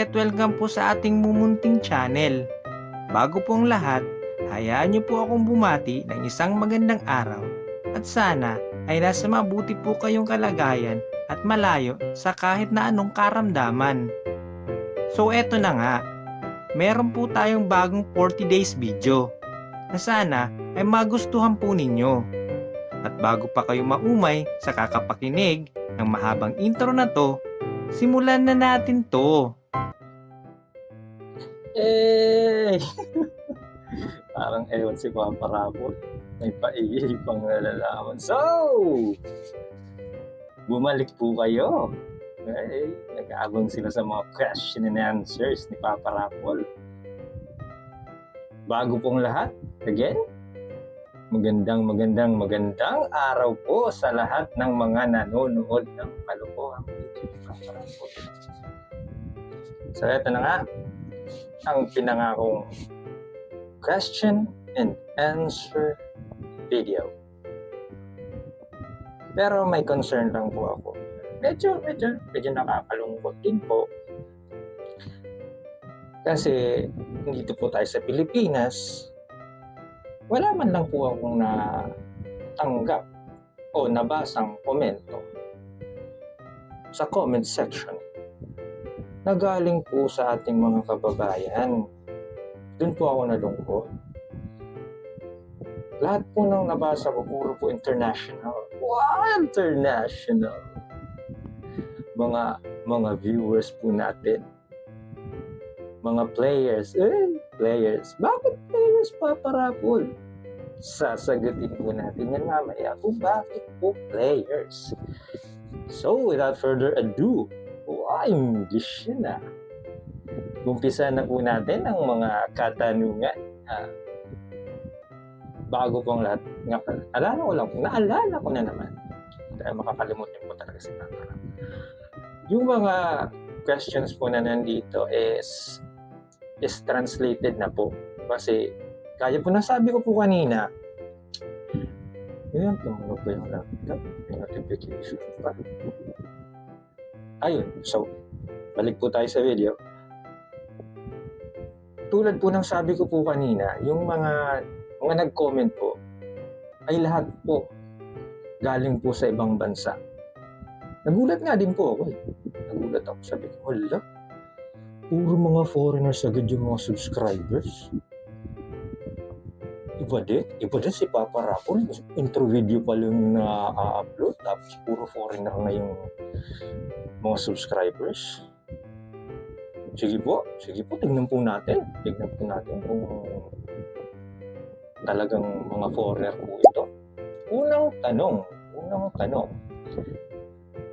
Hi at welcome po sa ating mumunting channel. Bago pong lahat, hayaan niyo po akong bumati ng isang magandang araw at sana ay nasa mabuti po kayong kalagayan at malayo sa kahit na anong karamdaman. So eto na nga, meron po tayong bagong 40 days video na sana ay magustuhan po ninyo. At bago pa kayo maumay sa kakapakinig ng mahabang intro na to, simulan na natin to. Eh! Parang ewan si Papa Rapol. May paiipang nalalaman. So! Bumalik po kayo. Eh, nag-aabang sila sa mga question and answers ni Papa Rapol. Bago pong lahat, again, magandang magandang magandang araw po sa lahat ng mga nanonood ng kalokohang video ni Papa Rapol. So, eto na nga, ang pinangakong question and answer video. Pero may concern lang po ako. Medyo, medyo, medyo nakakalungkot din po. Kasi dito po tayo sa Pilipinas, wala man lang po akong natanggap o nabasang komento sa comment section na galing po sa ating mga kababayan. Doon po ako nalungkot. Lahat po ng nabasa ko, puro po international. Wow, international! Mga, mga viewers po natin. Mga players. Eh, players. Bakit players, Papa Rapol? Sasagutin po natin yan mamaya kung bakit po players. So, without further ado, Wow, English yun ah. Umpisa na po natin ang mga katanungan. Ah, bago pong lahat, nga pala, alala ko lang, naalala ko na naman. Dahil makakalimutan po talaga si Papa. Yung mga questions po na nandito is is translated na po. Kasi, kaya po nasabi ko po kanina, yun, tumunog po yung laptop. May notification. Ayun, so, balik po tayo sa video. Tulad po ng sabi ko po kanina, yung mga mga nag-comment po, ay lahat po galing po sa ibang bansa. Nagulat nga din po ako eh. Nagulat ako, sabi ko, hala, puro mga foreigners agad yung mga subscribers. Iba iba din si Papa Rapol. Intro video pa lang na-upload, tapos puro foreigner na yung mga subscribers. Sige po, sige po, tignan po natin. Tignan po natin kung talagang mga foreigner po ito. Unang tanong, unang tanong.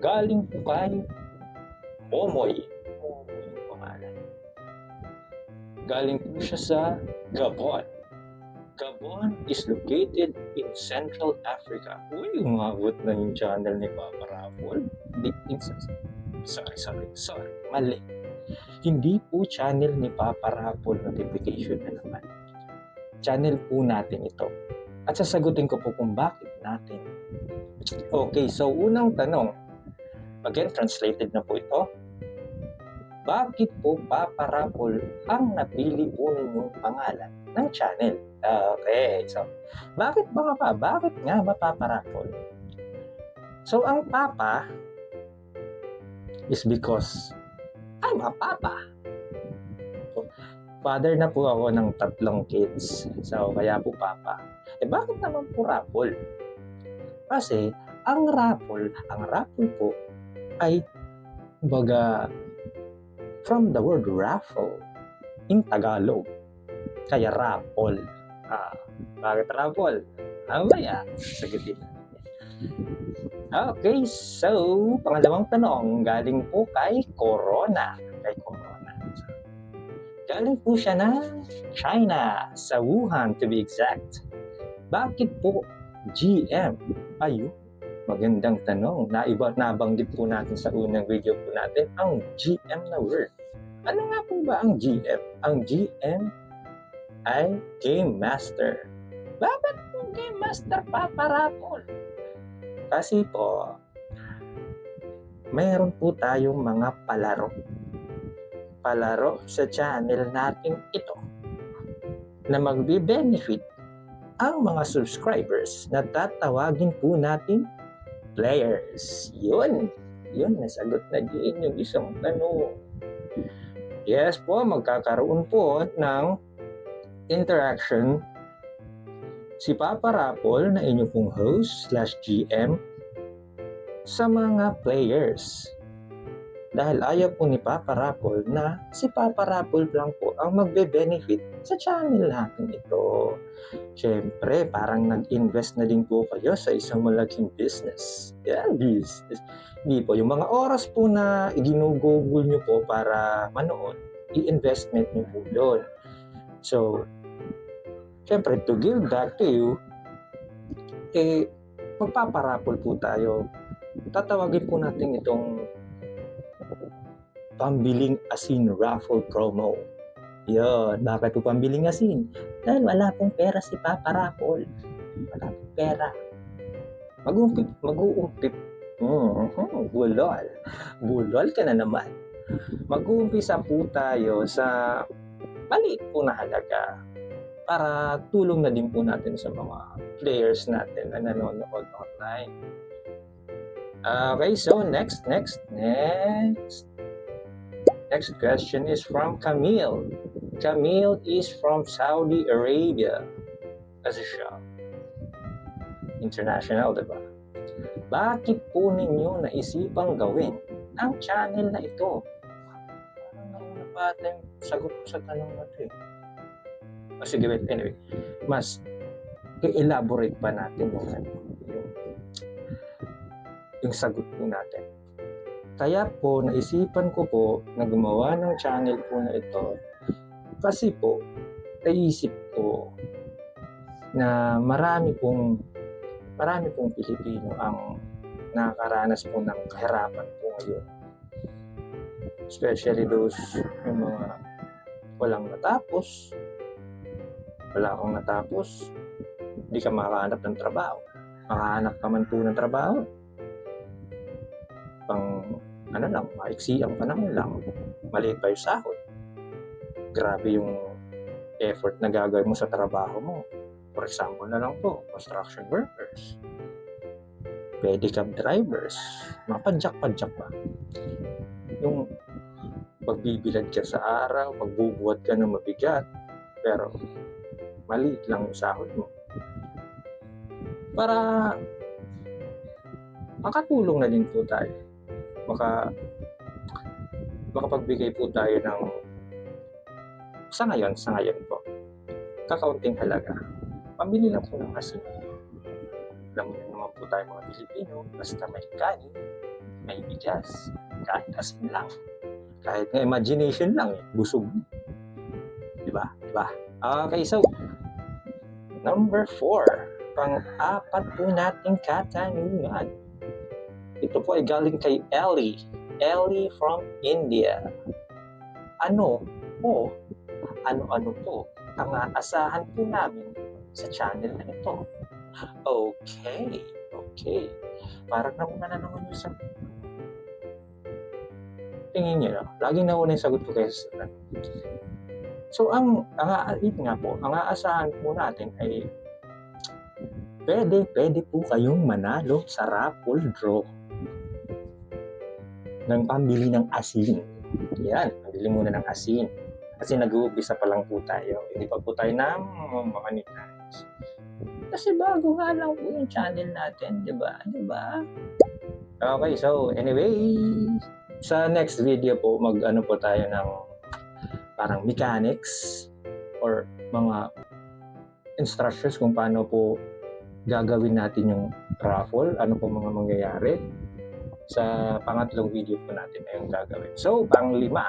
Galing po kay Momoy. Galing po siya sa Gabon. Gabon is located in Central Africa. Uy, umabot na yung channel ni Papa Rapol. Hindi, sorry, sorry, sorry, mali. Hindi po channel ni Papa Rapol notification na naman. Channel po natin ito. At sasagutin ko po kung bakit natin. Okay, so unang tanong. Again, translated na po ito. Bakit po Papa Rapol ang napili po ninyong pangalan ng channel? Okay, so bakit ba pa? Bakit nga ba Papa Rapol? So ang Papa is because I'm a Papa. Father na po ako ng tatlong kids. So kaya po Papa. Eh bakit naman po Rapol? Kasi ang Rapol, ang Rapol po ay baga from the word raffle in Tagalog. Kaya Rapol. Ah, bakit Rapol? Mamaya, sagutin natin. Okay, so, pangalawang tanong, galing po kay Corona. Kay Corona. Galing po siya ng China, sa Wuhan to be exact. Bakit po GM? Ayun, magandang tanong. Naiba, nabanggit po natin sa unang video po natin ang GM na word. Ano nga po ba ang GM? Ang GM ay Game Master. Bakit po Game Master Papa Rapol? Kasi po, mayroon po tayong mga palaro. palaro sa channel natin ito na magbe-benefit ang mga subscribers na tatawagin po natin players. Yun. Yun, nasagot na din yung isang tanong. Yes po, magkakaroon po ng interaction si Papa Rapol na inyo pong host slash GM sa mga players. Dahil ayaw po ni Papa Rapol na si Papa Rapol lang po ang magbe-benefit sa channel natin ito. Siyempre, parang nag-invest na din po kayo sa isang malaking business. Yan, business. Hindi po, yung mga oras po na ginugugol nyo po para manood, i-investment nyo po yun. So, siyempre, to give back to you, eh, magpaparapol po tayo. Tatawagin po natin itong pambiling asin raffle promo. Yun, bakit po pambiling asin? Dahil wala pong pera si Papa Rapol. Wala pong pera. Mag-uumpip, mag-uumpip. Mm-hmm. Bulol. Bulol ka na naman. Mag-uumpisa po tayo sa maliit po na halaga para tulong na din po natin sa mga players natin na nanonood online. Okay, so next, next, next. Next question is from Camille. Camille is from Saudi Arabia. Kasi siya. International, di ba? Bakit po ninyo naisipang gawin ang channel na ito? Pa ata yung sagot sa tanong na ito eh. O sige, wait, anyway. Mas i-elaborate pa natin yung, ano, yung, yung sagot po natin. Kaya po, naisipan ko po na gumawa ng channel po na ito kasi po, naisip ko na marami pong marami pong Pilipino ang nakakaranas po ng kahirapan po ngayon. Especially those yung mga walang natapos, wala kang natapos, hindi ka makahanap ng trabaho. Makahanap ka man po ng trabaho, pang ano lang, maiksi ang panahon lang, maliit pa yung sahod. Grabe yung effort na gagawin mo sa trabaho mo. For example na lang po, construction workers, pedicab drivers, mga padyak-padyak ba? Yung pagbibilad ka sa araw, pagbubuhat ka ng mabigat, pero maliit lang yung sahod mo. Para makatulong na din po tayo. Maka makapagbigay po tayo ng sa ngayon, sa ngayon po, kakaunting halaga. Pamili lang po ng asin. Alam niyo naman po tayo mga Pilipino, basta may kanin, may bigas, kahit asin lang. Kahit nga imagination lang, busog. Di ba? Di ba? Okay, so, number four, pang-apat po nating katanungan. Ito po ay galing kay Ellie. Ellie from India. Ano po, ano-ano po ang aasahan po namin sa channel na ito? Okay, okay. Parang nauna na naman yung sagot. Tingin niyo, no? laging nauna yung sagot ko kaysa sa tanong. So, ang, ang, aalit nga po, ang aasahan po natin ay pwede, pwede po kayong manalo sa raffle draw ng pambili ng asin. Yan, pambili muna ng asin. Kasi nag-uumpisa pa lang po tayo. Hindi pa po tayo na monetize. Kasi bago nga lang po yung channel natin, di ba? Di ba? Okay, so anyway, sa next video po, mag-ano po tayo ng parang mechanics or mga instructions kung paano po gagawin natin yung raffle, ano po mga mangyayari sa pangatlong video po natin na yung gagawin. So, panglima.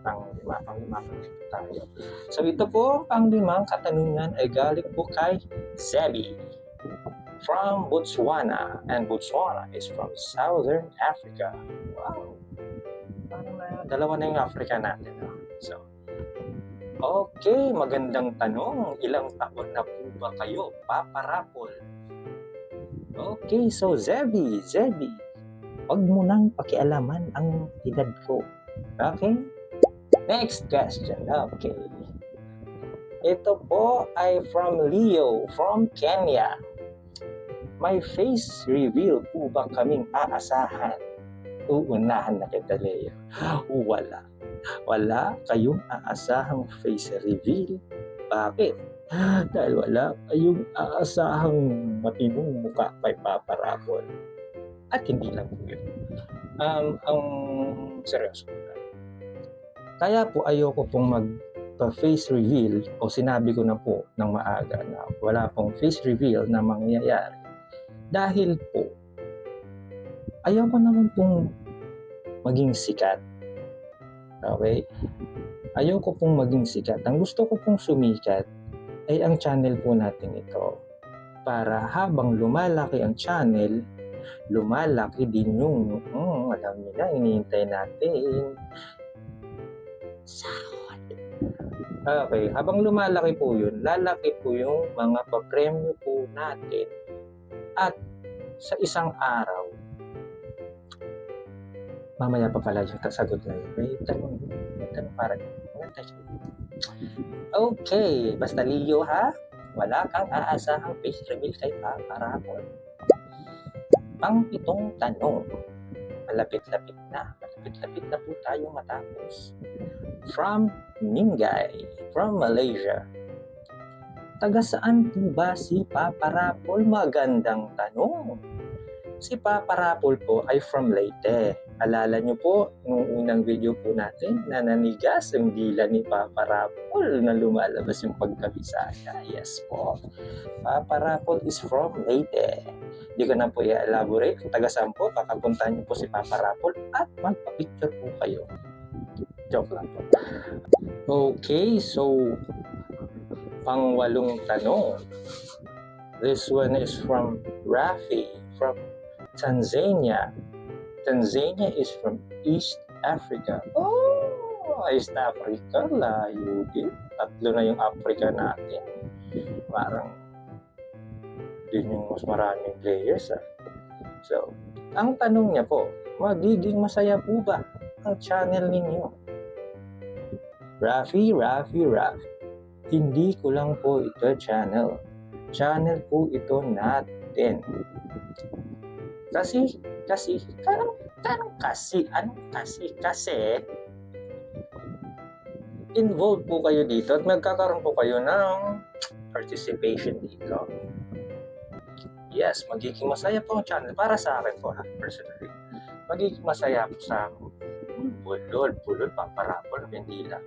Panglima, panglima, panglima tayo. So, ito po, panglimang katanungan ay galing po kay Zebi from Botswana. And Botswana is from Southern Africa. Wow. Dalawa na yung Africa natin. No? So, okay, magandang tanong. Ilang taon na po ba kayo, Papa Rapol? Okay, so Zebi, Zebi, wag mo nang pakialaman ang edad ko. Okay? Next question. Okay. Ito po ay from Leo from Kenya. May face reveal po ba kaming aasahan? Uunahan na kita, Leo. Wala. Wala kayong aasahang face reveal. Bakit? Dahil wala kayong aasahang matinong mukha kay Papa Rapol. At hindi lang po yun. Um, ang seryoso po tayo. Kaya po ayoko pong mag face reveal o sinabi ko na po ng maaga na wala pong face reveal na mangyayari dahil po ayoko naman pong maging sikat. Okay? Ayoko pong maging sikat. Ang gusto ko pong sumikat ay ang channel po natin ito. Para habang lumalaki ang channel, lumalaki din yung, mm, alam niyo na, iniintay natin. Sahod. Okay, habang lumalaki po yun, lalaki po yung mga papremyo po natin. At sa isang araw, mamaya pa pala yung sagot na yun. May tanong, may tanong para maganda siya. Okay, basta Leo ha, wala kang aasahang face reveal kay Papa Ramon. Pang pitong tanong, malapit-lapit na, malapit-lapit na po tayo matapos. From Mingay, from Malaysia. Taga saan po ba si Papa Rapol? Magandang tanong. Si Papa Rapol po ay from Leyte. Alala niyo po, nung unang video po natin, na nanigas ang dila ni Papa Rapol na lumalabas yung pagkabisaya. Yes po. Papa Rapol is from Leyte. Hindi ko na po i-elaborate taga saan po, kakapuntahan niyo po si Papa Rapol at magpa-picture po kayo. Joke lang po. Okay, so pangwalong tanong. This one is from Rafi from Tanzania. Tanzania is from East Africa. Oh, East Africa, layo din. Tatlo na yung Africa natin. Parang din yung mas maraming players. Ah. So, ang tanong niya po, magiging masaya po ba ang channel ninyo? Rafi, Rafi, Rafi. Hindi ko lang po ito channel. Channel po ito natin. Kasi, kasi, kanang, kanang kasi, ano kasi, kasi, involved po kayo dito at magkakaroon po kayo ng participation dito. Yes, magiging masaya po ang channel. Para sa akin po ha, personally. Magiging masaya po sa akin. Bulol, bulol, paparapol, hindi lang.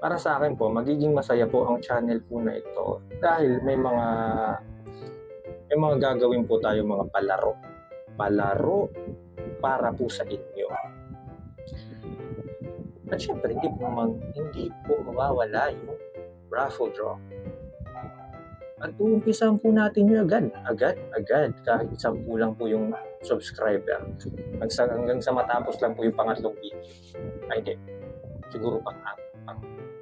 Para sa akin po, magiging masaya po ang channel po na ito dahil may mga may mga gagawin po tayo mga palaro. Palaro para po sa inyo. At syempre, hindi po, mag, hindi po mawawala yung raffle draw. At uumpisan po natin yun agad, agad, agad. Kahit sampu lang po yung subscriber. Hanggang sa, matapos lang po yung pangatlong video. Ay, hindi. Siguro pang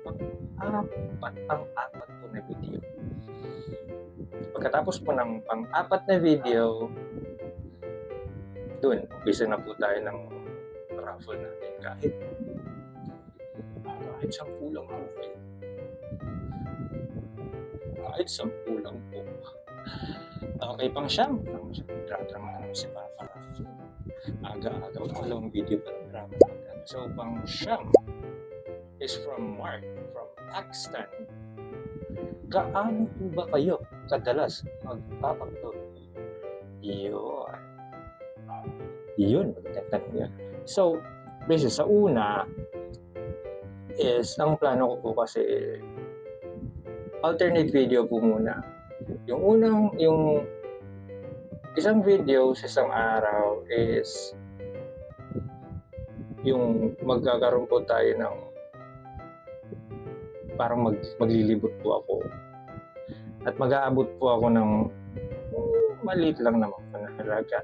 apat. Pang, pang apat, pang apat po na video. Pagkatapos po ng pang-apat na video, dun, umpisa na po tayo ng raffle natin kahit kahit sampu lang po kayo. Kahit sampu lang po. Okay, pang siyam. Pang siyam. Drama na naman si Papa Raffle. Aga-aga. Walang video pa ng drama. So, pang siyam is from Mark from Paxton. Gaano po ba kayo kadalas magpapagturo? Yun. Yun, magandang tanong yan. So, basically, sa una, is, ang plano ko po kasi, alternate video po muna. Yung unang, yung isang video sa isang araw is yung magkakaroon po tayo ng parang mag, maglilibot po ako at mag-aabot po ako ng mm, maliit lang naman po na halaga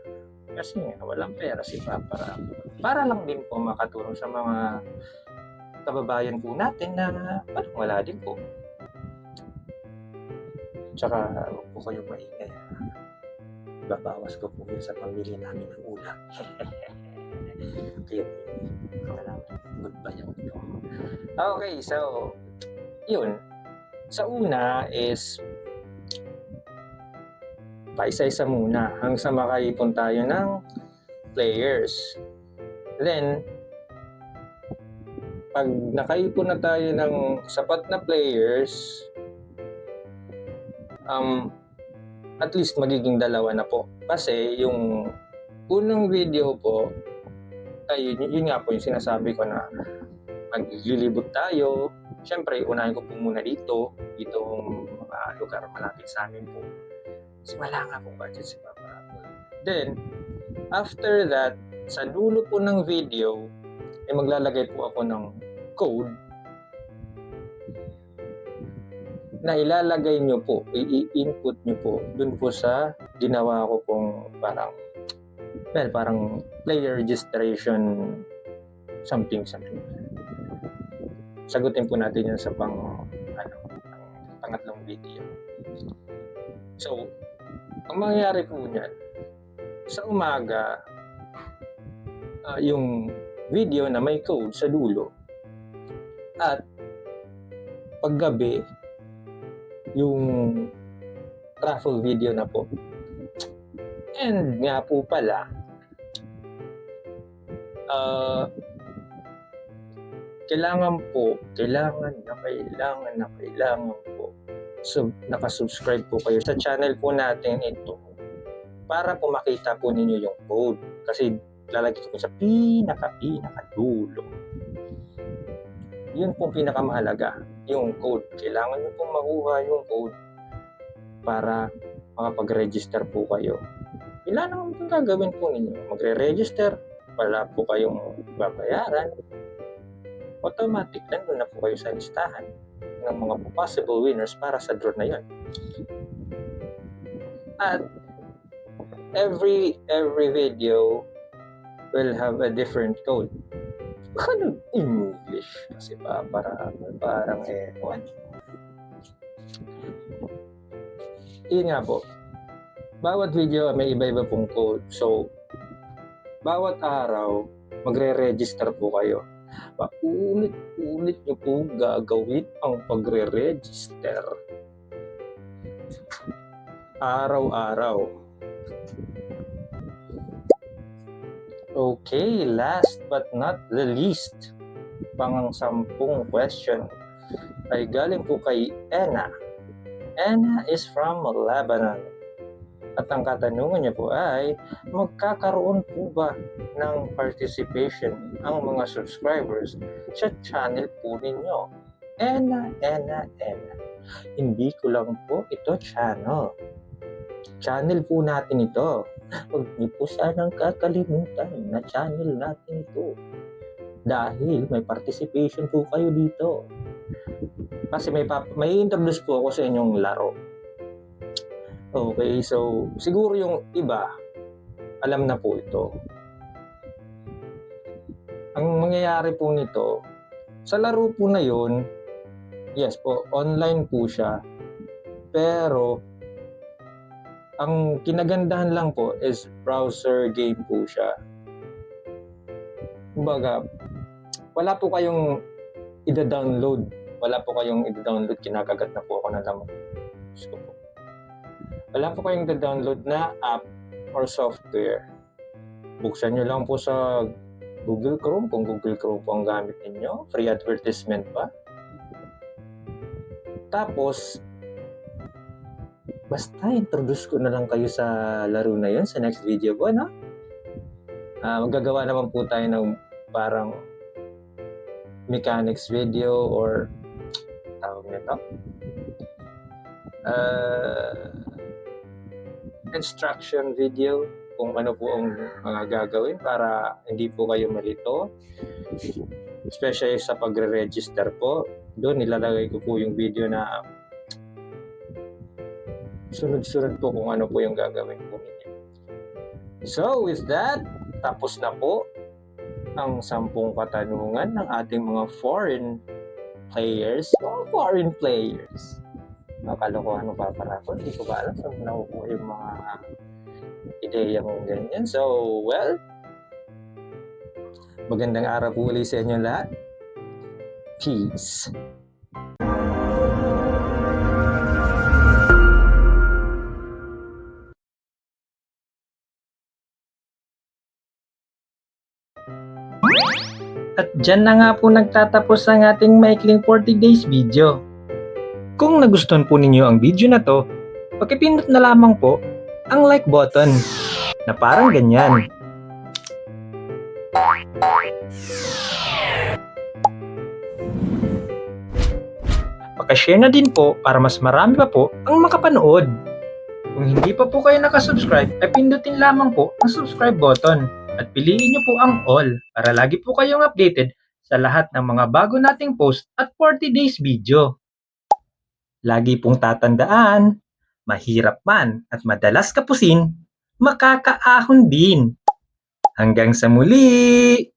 kasi nga walang pera si Papa Rapo. Para lang din po makatulong sa mga kababayan po natin na parang wala din po. Tsaka huwag po kayo maingay. Babawas ko po yun sa pamili namin ng ulam. Ayun. Goodbye ako. Okay, so, yun. Sa una is, paisa-isa muna hanggang sa makaipon tayo ng players. Then, pag nakaipon na tayo ng sapat na players, um, at least magiging dalawa na po. Kasi yung unang video po, ay yun, yun nga po yung sinasabi ko na maglilibot tayo. Siyempre, unahin ko po muna dito, ditong mga lugar malapit sa amin po. Kasi wala nga pong budget si Papa Apple. Then, after that, sa dulo po ng video, ay maglalagay po ako ng code na ilalagay nyo po, i-input nyo po dun po sa ginawa ko pong parang well, parang player registration something something. Sagutin po natin yan sa pang ano, pang pangatlong video. So, ang mangyayari po niyan, sa umaga, ah, yung video na may code sa dulo at paggabi, yung raffle video na po. And nga po pala, ah, kailangan po, kailangan na kailangan na kailangan po sub, nakasubscribe po kayo sa channel po natin ito para po makita po ninyo yung code. Kasi lalagay ko sa pinaka pinaka dulo. Yun po pinakamahalaga, yung code. Kailangan nyo pong makuha yung code para makapag-register po kayo. Ilan naman po gagawin po ninyo? Magre-register, wala po kayong babayaran. Automatic, nandun na po kayo sa listahan ng mga possible winners para sa draw na yun. At every every video will have a different code. Ano English? Kasi pa, para, parang eh, what? Yun nga po. Bawat video may iba-iba pong code. So, bawat araw, magre-register po kayo. Paulit-ulit nyo po gagawin ang pagre-register. Araw-araw. Okay, last but not the least, pang sampung question ay galing po kay Enna. Enna is from Lebanon. At ang katanungan niya po ay, magkakaroon po ba ng participation ang mga subscribers sa channel po ninyo? Enna, Enna, Enna. Hindi ko lang po ito channel. Channel po natin ito. Huwag niyo po sanang kakalimutan na channel natin ito. Dahil may participation po kayo dito. Kasi may, may introduce po ako sa inyong laro. Okay, so siguro yung iba, alam na po ito. Ang mangyayari po nito, sa laro po na yon, yes po, online po siya. Pero, ang kinagandahan lang po is browser game po siya. Kumbaga, wala po kayong ida-download. Wala po kayong ida-download. Kinakagat na po ako ng lamang. Diyos ko po. Wala po kayong ida-download na app or software. Buksan nyo lang po sa Google Chrome kung Google Chrome po ang gamit ninyo. Free advertisement pa. Tapos, basta introduce ko na lang kayo sa laro na yun sa next video ko, no? Ah, magagawa naman po tayo ng parang mechanics video or tawag nito uh, instruction video kung ano po ang mga gagawin para hindi po kayo malito especially sa pagre-register po doon nilalagay ko po yung video na sunod-sunod po kung ano po yung gagawin po ninyo. So with that, tapos na po ang sampung katanungan ng ating mga foreign players. Mga foreign players. Nakalokohan mo pa para ako. Hindi ko ba alam saan mo nakukuha yung mga ideya mong ganyan. So, well, Magandang araw po ulit sa inyo lahat. Peace. At dyan na nga po nagtatapos ang ating maikling 40 days video. Kung nagustuhan po ninyo ang video na to, pakipindot na lamang po ang like button na parang ganyan. Pakashare na din po para mas marami pa po ang makapanood. Kung hindi pa po kayo nakasubscribe, ay pindutin lamang po ang subscribe button at piliin niyo po ang all para lagi po kayong updated sa lahat ng mga bago nating post at 40 days video. Lagi pong tatandaan, mahirap man at madalas kapusin, makakaahon din. Hanggang sa muli!